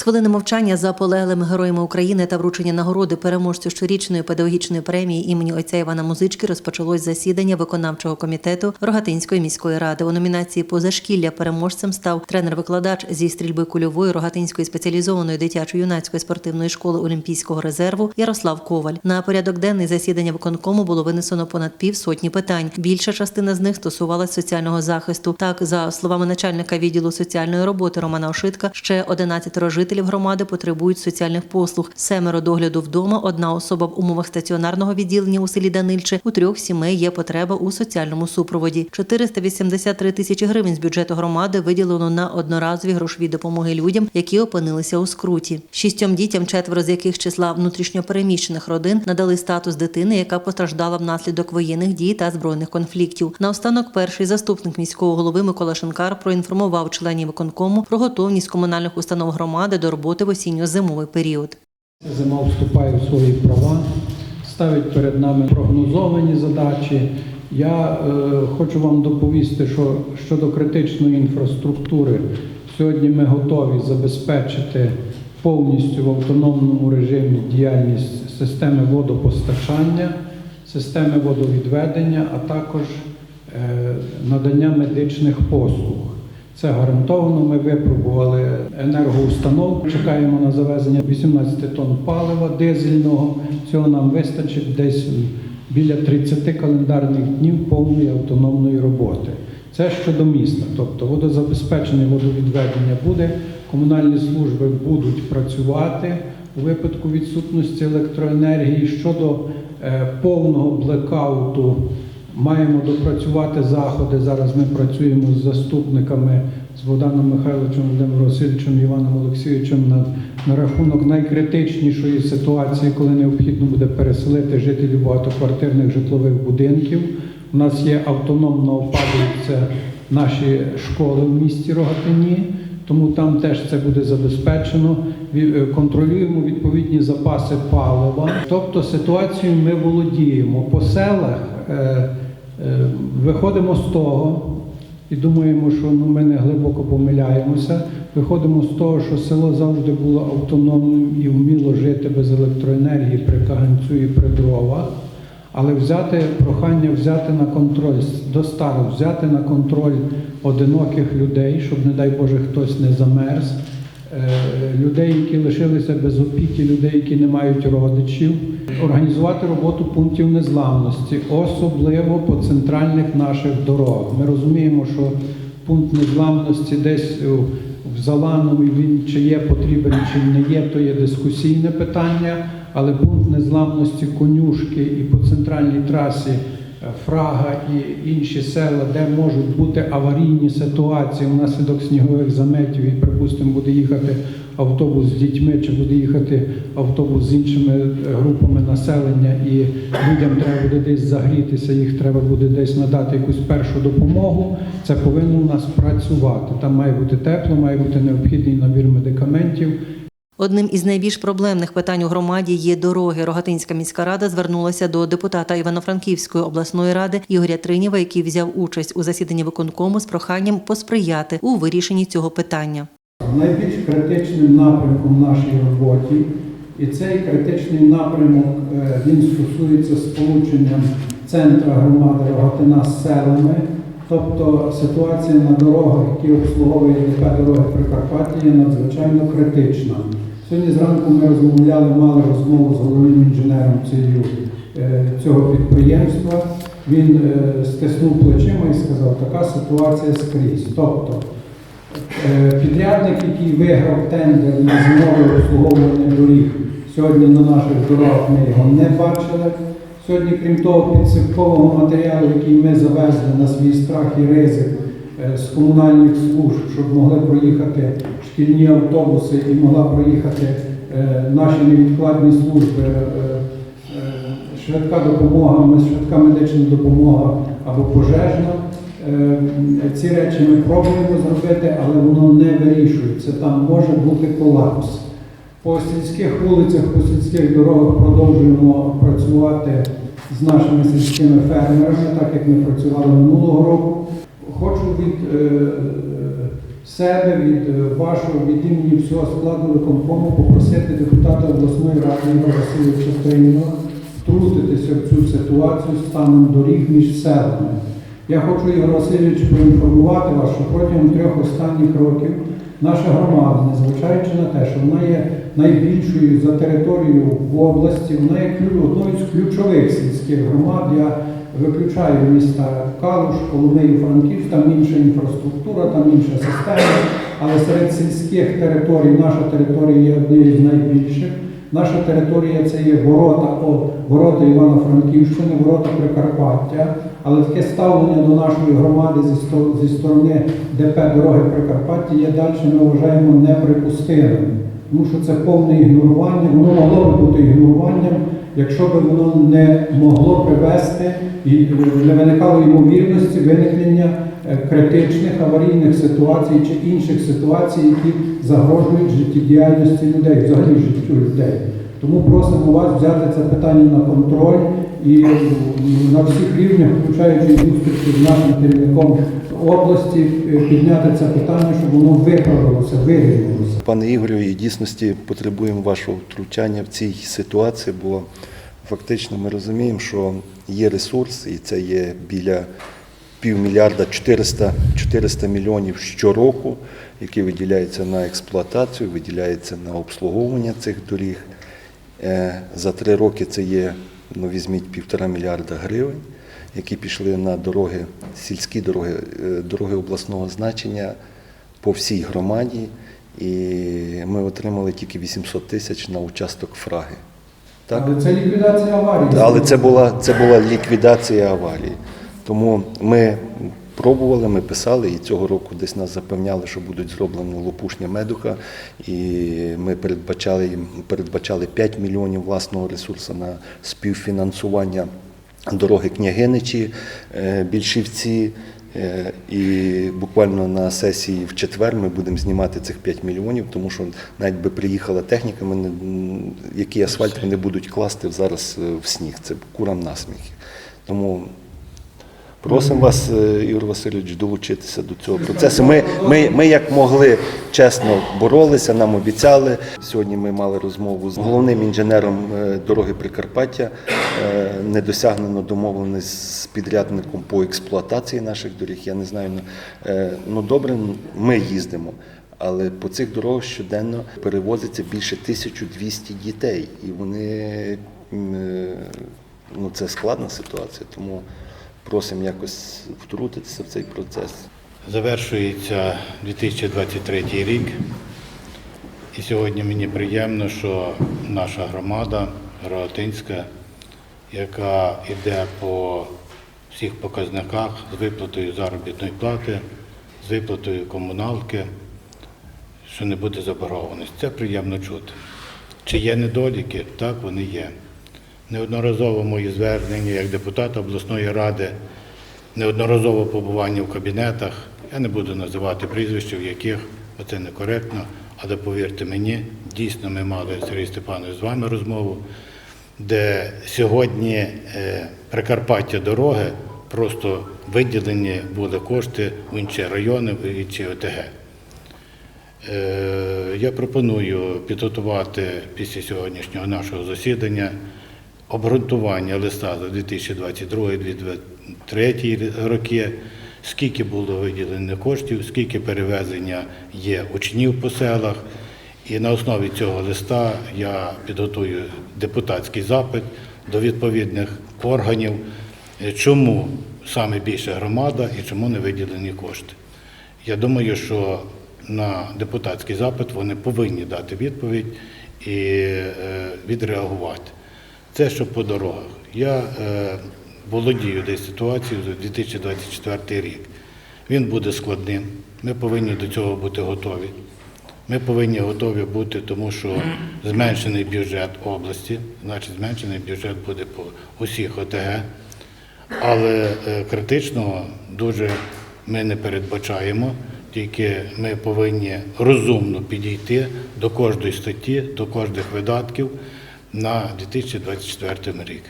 З хвилини мовчання за полеглими героями України та вручення нагороди переможцю щорічної педагогічної премії імені отця Івана Музички розпочалось засідання виконавчого комітету Рогатинської міської ради. У номінації позашкілля переможцем став тренер-викладач зі стрільби кульової Рогатинської спеціалізованої дитячо-юнацької спортивної школи Олімпійського резерву Ярослав Коваль. На порядок денний засідання виконкому було винесено понад пів сотні питань. Більша частина з них стосувалась соціального захисту. Так, за словами начальника відділу соціальної роботи Романа Ошитка, ще 11 жителів громади потребують соціальних послуг. Семеро догляду вдома, одна особа в умовах стаціонарного відділення у селі Данильче. У трьох сімей є потреба у соціальному супроводі. 483 тисячі гривень з бюджету громади виділено на одноразові грошові допомоги людям, які опинилися у скруті. Шістьом дітям, четверо з яких числа внутрішньопереміщених родин, надали статус дитини, яка постраждала внаслідок воєнних дій та збройних конфліктів. Наостанок перший заступник міського голови Микола Шенкар проінформував членів виконкому про готовність комунальних установ громади до роботи в осінньо-зимовий період. Зима вступає в свої права, ставить перед нами прогнозовані задачі. Я е, хочу вам доповісти, що щодо критичної інфраструктури, сьогодні ми готові забезпечити повністю в автономному режимі діяльність системи водопостачання, системи водовідведення, а також е, надання медичних послуг. Це гарантовано. Ми випробували енергоустанов. Чекаємо на завезення 18 тонн палива дизельного. Цього нам вистачить десь біля 30 календарних днів повної автономної роботи. Це щодо міста, тобто водозабезпечення, водовідведення буде, комунальні служби будуть працювати у випадку відсутності електроенергії. Щодо е, повного блекауту Маємо допрацювати заходи. Зараз ми працюємо з заступниками з Богданом Михайловичем, Володимиром Васильовичем Іваном Олексійовичем на, на рахунок найкритичнішої ситуації, коли необхідно буде переселити жителів багатоквартирних житлових будинків. У нас є автономно опалюються наші школи в місті Рогатині, тому там теж це буде забезпечено. Е, Контролюємо відповідні запаси палива. Тобто ситуацію ми володіємо по селах. Е, Виходимо з того і думаємо, що ну, ми не глибоко помиляємося. Виходимо з того, що село завжди було автономним і вміло жити без електроенергії при каганцю і при дровах. Але взяти прохання взяти на контроль до старих, взяти на контроль одиноких людей, щоб, не дай Боже, хтось не замерз, е, людей, які лишилися без опіки, людей, які не мають родичів, організувати роботу пунктів незламності, особливо по центральних наших дорогах. Ми розуміємо, що пункт незламності десь в Заланові він чи є потрібен, чи не є, то є дискусійне питання, але пункт незламності конюшки і по центральній трасі Фрага і інші села, де можуть бути аварійні ситуації внаслідок снігових заметів, і, припустимо, буде їхати автобус з дітьми, чи буде їхати автобус з іншими е, групами населення, і людям треба буде десь загрітися, їх треба буде десь надати якусь першу допомогу. Це повинно у нас працювати. Там має бути тепло, має бути необхідний набір медикаментів. Одним із найбільш проблемних питань у громаді є дороги. Рогатинська міська рада звернулася до депутата Івано-Франківської обласної ради Ігоря Триніва, який взяв участь у засіданні виконкому з проханням посприяти у вирішенні цього питання. Найбільш критичним напрямком в нашій роботі, і цей критичний напрямок е, він стосується сполученням центра громади Рогатина з селами. Тобто ситуація на дорогах, які обслуговує ДП дороги Прикарпаття, є надзвичайно критична. Сьогодні зранку ми розмовляли, мали розмову з головним інженером е, цього підприємства. Він е, стиснув плечима і сказав, така ситуація скрізь. Тобто Е, Підрядник, який виграв тендер на зимове обслуговування доріг, сьогодні на наших дорогах ми його не бачили. Сьогодні, крім того, підсипкового матеріалу, який ми завезли на свій страх і ризик е, з комунальних служб, щоб могли проїхати шкільні автобуси і могла проїхати е, наші невідкладні служби, е, швидка допомога, швидка медична допомога або пожежна. Ці речі ми пробуємо зробити, але воно не вирішується. Там може бути колапс. По сільських вулицях, по сільських дорогах продовжуємо працювати з нашими сільськими фермерами, так як ми працювали минулого року. Хочу від е, себе, від е, вашого, від імені всього складу виконкому попросити депутата обласної ради Васильовича Тринова втрутитися в цю ситуацію станом доріг між селами. Я хочу, Ігор Васильович, проінформувати вас, що протягом трьох останніх років наша громада, незважаючи на те, що вона є найбільшою за територією в області, вона є одною з ключових сільських громад. Я виключаю міста Калуш, Коломию, Франків, там інша інфраструктура, там інша система. Але серед сільських територій наша територія є однією з найбільших. Наша територія це є ворота, о, ворота Івано-Франківщини, ворота Прикарпаття. Але таке ставлення до нашої громади зі, сто- зі сторони ДП дороги Прикарпаття є далі, ми вважаємо неприпустимим. Тому що це повне ігнорування, воно могло би бути ігноруванням, якщо б воно не могло привести і е, не виникало ймовірності виникнення критичних аварійних ситуацій чи інших ситуацій, які загрожують життєдіяльності людей, взагалі життю людей. Тому просимо вас взяти це питання на контроль і е, на всіх рівнях, включаючи зустрічі з нашим керівником області, е, підняти це питання, щоб воно виправилося, вирівнялося. Пане Ігорю, і дійсності потребуємо вашого втручання в цій ситуації, бо фактично ми розуміємо, що є ресурс, і це є біля півмільярда 400, 400 мільйонів щороку, які виділяються на експлуатацію, виділяються на обслуговування цих доріг. Е, За три роки це є, ну візьміть, півтора мільярда гривень, які пішли на дороги, сільські дороги, е, дороги обласного значення по всій громаді. І ми отримали тільки 800 тисяч на участок фраги. Так? Але це ліквідація аварії. Але це була, це була ліквідація аварії. Тому ми пробували, ми писали, і цього року десь нас запевняли, що будуть зроблені лопушня медуха. І ми передбачали передбачали 5 мільйонів власного ресурсу на співфінансування дороги княгиничі, е, більшівці. Е, І буквально на сесії в четвер ми будемо знімати цих 5 мільйонів, тому що навіть би приїхала техніка, ми не, який асфальт вони будуть класти зараз е, в сніг. Це курам насміх. Тому просимо вас, е, Ігор Васильович, долучитися до цього процесу. Ми, ми, ми як могли чесно боролися, нам обіцяли. Сьогодні ми мали розмову з головним інженером е, дороги Прикарпаття. Е, Не досягнено домовленість з підрядником по експлуатації наших доріг. Я не знаю, ну, ну добре, ми їздимо. Але по цих дорогах щоденно перевозиться більше 1200 дітей, і вони ну це складна ситуація, тому просимо якось втрутитися в цей процес. Завершується 2023 рік, і сьогодні мені приємно, що наша громада Рогатинська, яка йде по всіх показниках з виплатою заробітної плати, з виплатою комуналки, що не буде заборгованості. Це приємно чути. Чи є недоліки? Так, вони є. Неодноразово мої звернення як депутата обласної ради, неодноразово побування в кабінетах. Я не буду називати прізвища, в яких це некоректно, але повірте мені, дійсно ми мали Сергій Степанович з вами розмову, де сьогодні е, Прикарпаття дороги просто виділені були кошти в інші райони, в інші ОТГ. Е, Я пропоную підготувати після сьогоднішнього нашого засідання обґрунтування листа за 2022-2023 роки, скільки було виділено коштів, скільки перевезення є учнів по селах. І на основі цього листа я підготую депутатський запит до відповідних органів, чому саме більше громада і чому не виділені кошти. Я думаю, що на депутатський запит вони повинні дати відповідь і е, відреагувати. Це що по дорогах. Я е, володію десь ситуацією за 2024 рік. Він буде складним. Ми повинні до цього бути готові. Ми повинні готові бути, тому що зменшений бюджет області, значить зменшений бюджет буде по усіх ОТГ. Але е, критичного дуже ми не передбачаємо, тільки ми повинні розумно підійти до кожної статті, до кожних видатків на 2024 рік.